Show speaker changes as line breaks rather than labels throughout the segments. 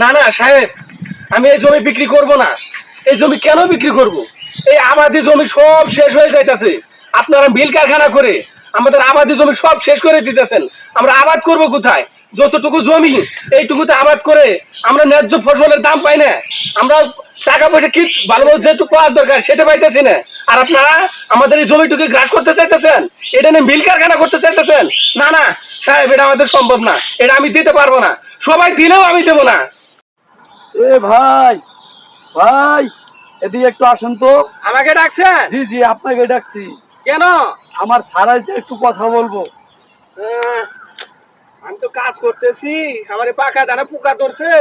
না না, সাহেব, আমি এই জমি বিক্রি করব না। এই জমি কেন বিক্রি করব? এই আবাদি জমি সব শেষ হয়ে যাইতেছে। আপনারা মিল কারখানা করে আমাদের আবাদি জমি সব শেষ করে দিতেছেন। আমরা আবাদ করব কোথায়? যতটুকু জমি, এইটুকুতে আবাদ করে আমরা ন্যায্য ফসলের দাম পাই না। আমরা টাকা পয়সা কি ভালো যেহেতু পাওয়ার দরকার, সেটা পাইতেছি না। আর আপনারা আমাদের এই জমিটুকু গ্রাস করতে চাইতেছেন? এটা নিয়ে মিল কারখানা করতে চাইতেছেন? না না, সাহেব, এটা আমাদের সম্ভব না। এটা আমি দিতে পারব না। সবাই দিলেও আমি দেবো না।
এ ভাই ভাই এদিকে একটু আসুন তো।
আমাকে ডাকছেন?
জি জি আপনাকে ডাকছি।
কেন?
আমার ছাড়াইছে একটু কথা বলব।
আমি তো কাজ করতেছি আমার পাকা দানা পোকা ধরছে।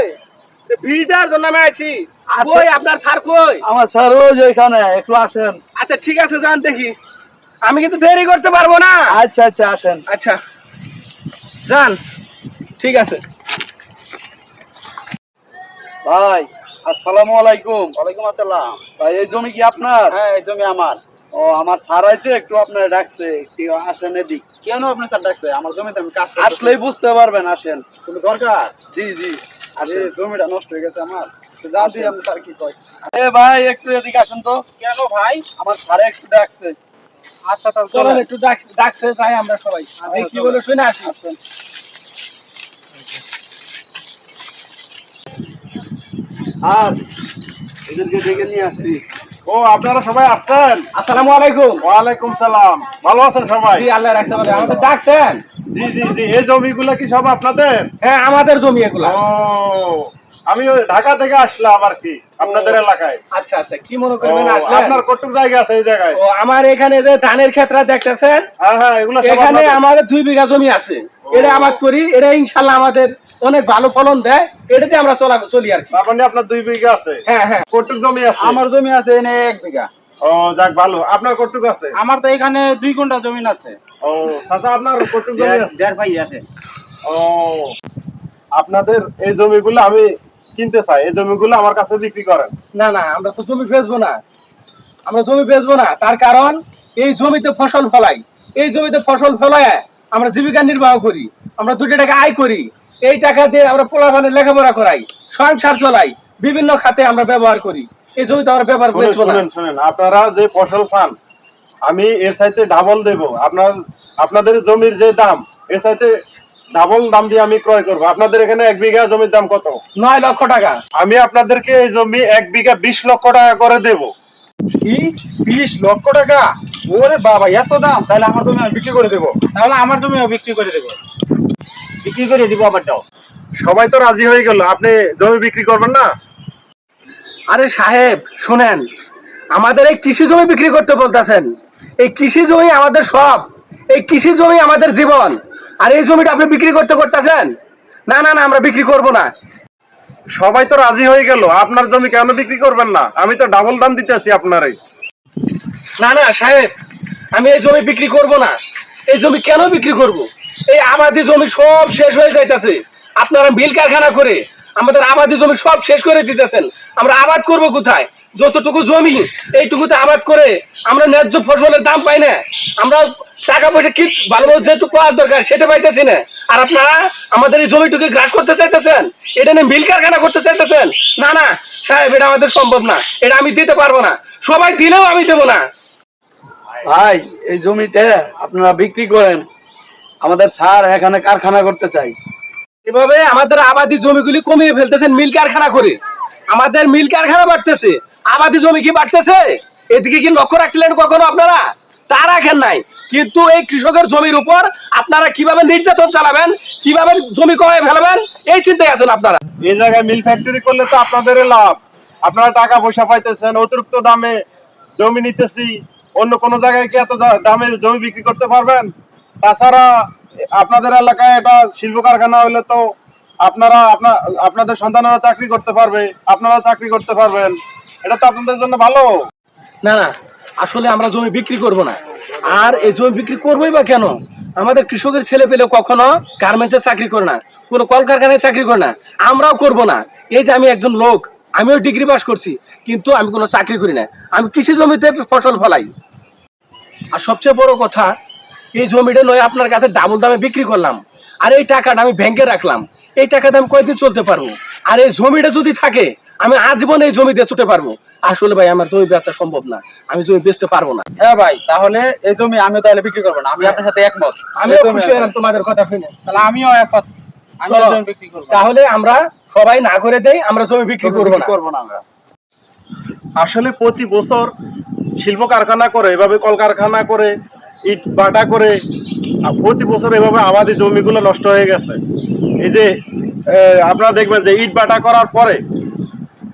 ভিজার জন্য আমি আইছি।
আচ্ছা।
কই আপনার স্যার কই?
আমার স্যার ওই যে একটু আসেন।
আচ্ছা ঠিক আছে যান দেখি। আমি কিন্তু দেরি করতে পারব না।
আচ্ছা আচ্ছা আসেন।
আচ্ছা যান ঠিক আছে।
ভাই আসসালামু আলাইকুম।
ওয়ালাইকুম আসসালাম।
ভাই এই জমি কি আপনার?
হ্যাঁ এই জমি আমার।
ও আমার ছাড়াইছে একটু আপনার ডাকছে একটু আসেন এদিক।
কেন আপনি স্যার ডাকছে? আমার জমিতে আমি কাজ
আসলেই বুঝতে পারবেন আসেন।
কোনো দরকার?
জি জি
আরে
আসেন।
জমিটা নষ্ট হয়ে গেছে আমার। তো যান আমি স্যার কি কয়?
এ ভাই একটু এদিকে আসেন তো।
কেন ভাই?
আমার ছাড়ে একটু ডাকছে।
আচ্ছা তাহলে একটু ডাক ডাকছে যাই আমরা সবাই। দেখি কি বলে শুনে আসি।
স্যার। এদেরকে ডেকে নিয়ে আসছি।
ও আপনারা সবাই আসছেন?
আসসালামু আলাইকুম।
ওয়ালাইকুম সালাম। ভালো আছেন সবাই?
জি আল্লাহ রাখতে পারে আমাদের ডাকছেন?
জি জি জি। এই জমিগুলো কি সব আপনাদের?
হ্যাঁ আমাদের জমি এগুলা।
ও আমি ঢাকা থেকে আসলাম আর কি আপনাদের এলাকায়।
আচ্ছা আচ্ছা। কি মনে করবেন আসলে?
আপনার কটুক জায়গা আছে এই জায়গায়?
ও আমার এখানে যে ধানের ক্ষেত্রে দেখতেছেন
হ্যাঁ হ্যাঁ এগুলো
এখানে আমাদের দুই বিঘা জমি আছে। এটা আবাদ করি এটা ইনশাল্লাহ আমাদের অনেক ভালো ফলন দেয় এটাতে আমরা চলা চলি আর কি।
মানে আপনার দুই বিঘা আছে?
হ্যাঁ হ্যাঁ।
কটুক জমি আছে?
আমার জমি আছে এনে এক বিঘা।
ও যাক ভালো। আপনার কটুক আছে?
আমার তো এখানে দুই ঘণ্টা জমি আছে।
ও চাচা আপনার কটুক জমি আছে?
দেড় ভাই আছে।
ও আপনাদের এই জমিগুলো আমি কিনতে চাই। এই জমিগুলো আমার কাছে বিক্রি করেন।
না না আমরা তো জমি বেচবো না। আমরা জমি বেচবো না। তার কারণ এই জমিতে ফসল ফলাই। এই জমিতে ফসল ফলায় আমরা জীবিকা নির্বাহ করি। আমরা দুটো টাকা আয় করি। এই টাকা দিয়ে আমরা পোলাপানের লেখাপড়া করাই সংসার চলাই বিভিন্ন খাতে আমরা ব্যবহার করি। এই জমিতে আমরা ব্যবহার না।
শুনেন শুনেন আপনারা যে ফসল পান আমি এর চাইতে ডাবল দেব। আপনার আপনাদের জমির যে দাম এর চাইতে ডাবল দাম দিয়ে আমি ক্রয় করব। আপনাদের এখানে এক বিঘা জমির দাম কত?
নয় লক্ষ টাকা।
আমি আপনাদেরকে এই জমি এক বিঘা বিশ লক্ষ টাকা করে দেব।
কি? বিশ লক্ষ টাকা? ওরে বাবা এত দাম? তাহলে আমার জমি আমি বিক্রি করে দেবো। তাহলে আমার জমি বিক্রি করে দেবো। বিক্রি করে দিব আবারটাও
সবাই তো রাজি হয়ে গেল আপনি জমি বিক্রি করবেন না?
আরে সাহেব শুনেন আমাদের এই কৃষি জমি বিক্রি করতে বলতেছেন। এই কৃষি জমি আমাদের সব এই কৃষি জমি আমাদের জীবন। আর এই জমিটা আপনি বিক্রি করতে করতেছেন? না না না আমরা বিক্রি করব না।
সবাই তো রাজি হয়ে গেল আপনার জমি কেন বিক্রি করবেন না? আমি তো ডাবল দাম দিতেছি আপনারই
না না সাহেব আমি এই জমি বিক্রি করব না। এই জমি কেন বিক্রি করব? এই আবাদি জমি সব শেষ হয়ে যাইতেছে। আপনারা মিল কারখানা করে আমাদের আবাদি জমি সব শেষ করে দিতেছেন। আমরা আবাদ করব কোথায়? যতটুকু জমি এইটুকুতে আবাদ করে আমরা ন্যায্য ফসলের দাম পাই না। আমরা টাকা পয়সা কি ভালো মতো যেহেতু পাওয়ার দরকার, সেটা পাইতেছি না। আর আপনারা আমাদের এই জমিটুকু গ্রাস করতে চাইতেছেন? এটা নিয়ে মিল কারখানা করতে চাইতেছেন? না না, সাহেব, এটা আমাদের সম্ভব না। এটা আমি দিতে পারব না। সবাই দিলেও আমি দেবো না।
ভাই, এই জমিটা আপনারা বিক্রি করেন। আমাদের স্যার এখানে কারখানা করতে চাই।
এভাবে আমাদের আবাদি জমিগুলি কমিয়ে ফেলতেছেন মিল কারখানা করে। আমাদের মিল কারখানা বাড়তেছে আবাদি জমি কি বাড়তেছে? এদিকে কি লক্ষ্য রাখছিলেন কখনো আপনারা? তা রাখেন নাই। কিন্তু এই কৃষকের জমির উপর আপনারা কীভাবে নির্যাতন চালাবেন কীভাবে জমি কমায় ফেলবেন এই চিন্তায় আছেন আপনারা।
এই জায়গায় মিল ফ্যাক্টরি করলে তো আপনাদের লাভ। আপনারা টাকা পয়সা পাইতেছেন অতিরিক্ত দামে জমি নিতেছি। অন্য কোন জায়গায় কি এত দামে জমি বিক্রি করতে পারবেন? তাছাড়া আপনাদের এলাকায় এটা শিল্প কারখানা হলে তো আপনারা আপনাদের সন্তানেরা চাকরি করতে পারবে আপনারা চাকরি করতে পারবেন। এটা তো আপনাদের জন্য ভালো।
না না, আসলে আমরা জমি বিক্রি করব না। আর এই জমি বিক্রি করবোই বা কেন? আমাদের কৃষকের ছেলে পেলে কখনো গার্মেন্টসে চাকরি করে না, কোনো কলকারখানায় চাকরি করে না। আমরাও করব না। এই যে আমি একজন লোক, আমিও ডিগ্রি পাস করছি, কিন্তু আমি কোনো চাকরি করি না। আমি কৃষি জমিতে ফসল ফলাই। আর সবচেয়ে বড় কথা এই জমিটা নয় আপনার কাছে ডাবল দামে বিক্রি করলাম। আর এই টাকাটা আমি ব্যাংকে রাখলাম। এই টাকাতে আমি কয়দিন চলতে পারব? আর এই জমিটা যদি থাকে আমি আজীবন এই জমি দিয়ে ছুটে পারব। আসলে ভাই আমার জমি বেচা সম্ভব না। আমি জমি বেচতে পারব না।
হ্যাঁ ভাই তাহলে এই জমি আমি তাহলে বিক্রি করব না। আমি আপনার সাথে একমত। জমি
খুশি হলাম তোমাদের কথা শুনে।
তাহলে আমিও একমত। আমি।
তাহলে আমরা সবাই না করে দেই আমরা জমি বিক্রি করব না।
করব না আমরা।
আসলে প্রতি বছর শিল্প কারখানা করে এভাবে কলকারখানা করে ইট বাটা করে প্রতি বছর এভাবে আমাদের জমিগুলো নষ্ট হয়ে গেছে। এই যে আপনারা দেখবেন যে ইট বাটা করার পরে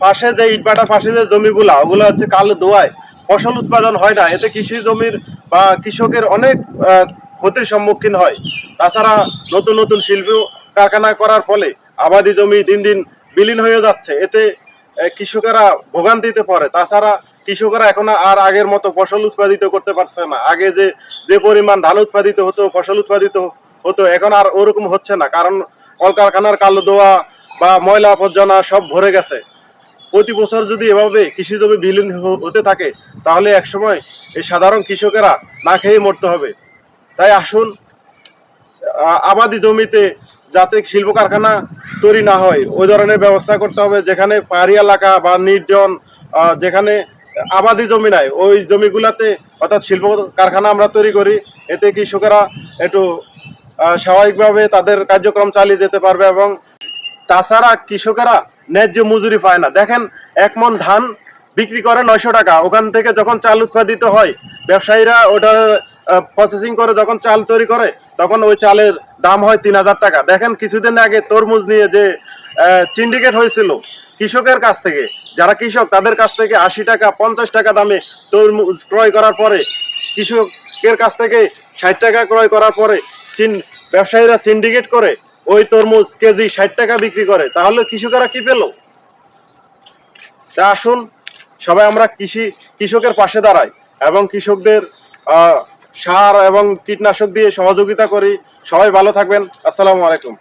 পাশে যে ইট বাটার পাশে যে জমিগুলা, ওগুলো হচ্ছে কালো দোয়ায় ফসল উৎপাদন হয় না। এতে কৃষি জমির বা কৃষকের অনেক ক্ষতির সম্মুখীন হয়। তাছাড়া নতুন নতুন শিল্প কারখানা করার ফলে আবাদি জমি দিন দিন বিলীন হয়ে যাচ্ছে। এতে কৃষকেরা ভোগান্তিতে পড়ে। তাছাড়া কৃষকেরা এখন আর আগের মতো ফসল উৎপাদিত করতে পারছে না। আগে যে যে পরিমাণ ধান উৎপাদিত হতো, ফসল উৎপাদিত হতো, এখন আর ওরকম হচ্ছে না। কারণ কলকারখানার কালো দোয়া বা ময়লা আবর্জনা সব ভরে গেছে। প্রতি বছর যদি এভাবে কৃষি জমি বিলীন হতে থাকে, তাহলে একসময় এই সাধারণ কৃষকেরা না খেয়ে মরতে হবে। তাই আসুন আবাদি জমিতে যাতে শিল্প কারখানা তৈরি না হয়, ওই ধরনের ব্যবস্থা করতে হবে। যেখানে পাহাড়ি এলাকা বা নির্জন যেখানে আবাদি জমি নাই। ওই জমিগুলাতে অর্থাৎ শিল্প কারখানা আমরা তৈরি করি। এতে কৃষকেরা একটু স্বাভাবিকভাবে তাদের কার্যক্রম চালিয়ে যেতে পারবে এবং তাছাড়া কৃষকেরা ন্যায্য মজুরি পায় না। দেখেন, এক মন ধান বিক্রি করে নয়শো টাকা। ওখান থেকে যখন চাল উৎপাদিত হয়, ব্যবসায়ীরা ওটা প্রসেসিং করে, যখন চাল তৈরি করে, তখন ওই চালের দাম হয় তিন হাজার টাকা। দেখেন, কিছুদিন আগে তরমুজ নিয়ে যে সিন্ডিকেট হয়েছিল কৃষকের কাছ থেকে যারা কৃষক, তাদের কাছ থেকে আশি টাকা, পঞ্চাশ টাকা দামে তরমুজ ক্রয় করার পরে, কৃষকের কাছ থেকে ষাট টাকা ক্রয় করার পরে, চীন, ব্যবসায়ীরা সিন্ডিকেট করে ওই তরমুজ কেজি ষাট টাকা বিক্রি করে। তাহলে কৃষকেরা কি পেল? তা আসুন, সবাই আমরা কৃষি, কৃষকের পাশে দাঁড়াই এবং কৃষকদের সার এবং কীটনাশক দিয়ে সহযোগিতা করি। সবাই ভালো থাকবেন। আসসালামু আলাইকুম।